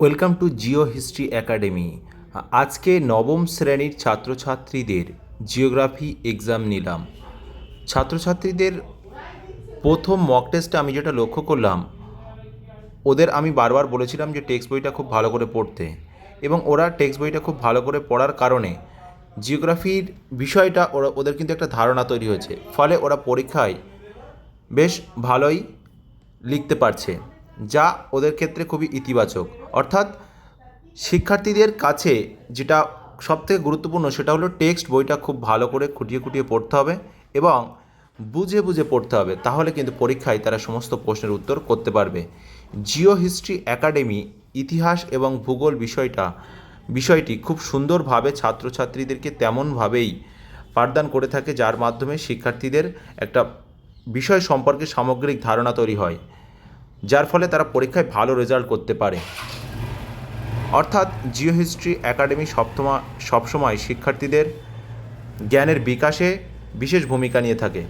Welcome to geo history academy. আজকে নবম শ্রেণির ছাত্রছাত্রীদের জিওগ্রাফি এক্সাম নিলাম। ছাত্রছাত্রীদের প্রথম মক টেস্টে আমি যেটা লক্ষ্য করলাম, ওদের আমি বারবার বলেছিলাম যে টেক্সট বইটা খুব ভালো করে পড়তে এবং ওরা টেক্সট বইটা খুব ভালো করে পড়ার কারণে জিওগ্রাফির বিষয়টা ওরা, ওদের কিন্তু একটা ধারণা তৈরি হয়েছে। ফলে ওরা পরীক্ষায় বেশ ভালোই লিখতে পারছে, যা ওদের ক্ষেত্রে খুবই ইতিবাচক। অর্থাৎ শিক্ষার্থীদের কাছে যেটা সবথেকে গুরুত্বপূর্ণ সেটা হলো টেক্সট, বইটা খুব ভালো করে খুঁটিয়ে খুঁটিয়ে পড়তে হবে এবং বুঝে বুঝে পড়তে হবে, তাহলে কিন্তু পরীক্ষায় তারা সমস্ত প্রশ্নের উত্তর করতে পারবে। জিও হিস্ট্রি একাডেমি, ইতিহাস এবং ভূগোল বিষয়টা, বিষয়টি খুব সুন্দরভাবে ছাত্রছাত্রীদেরকে তেমনভাবেই পাঠদান করে থাকে, যার মাধ্যমে শিক্ষার্থীদের একটা বিষয় সম্পর্কে সামগ্রিক ধারণা তৈরি হয়, যার ফলে তারা পরীক্ষায় ভালো রেজাল্ট করতে পারে। অর্থাৎ জিও হিস্ট্রি একাডেমি সবসময় সবসময় শিক্ষার্থীদের জ্ঞানের বিকাশে বিশেষ ভূমিকা নিয়ে থাকে।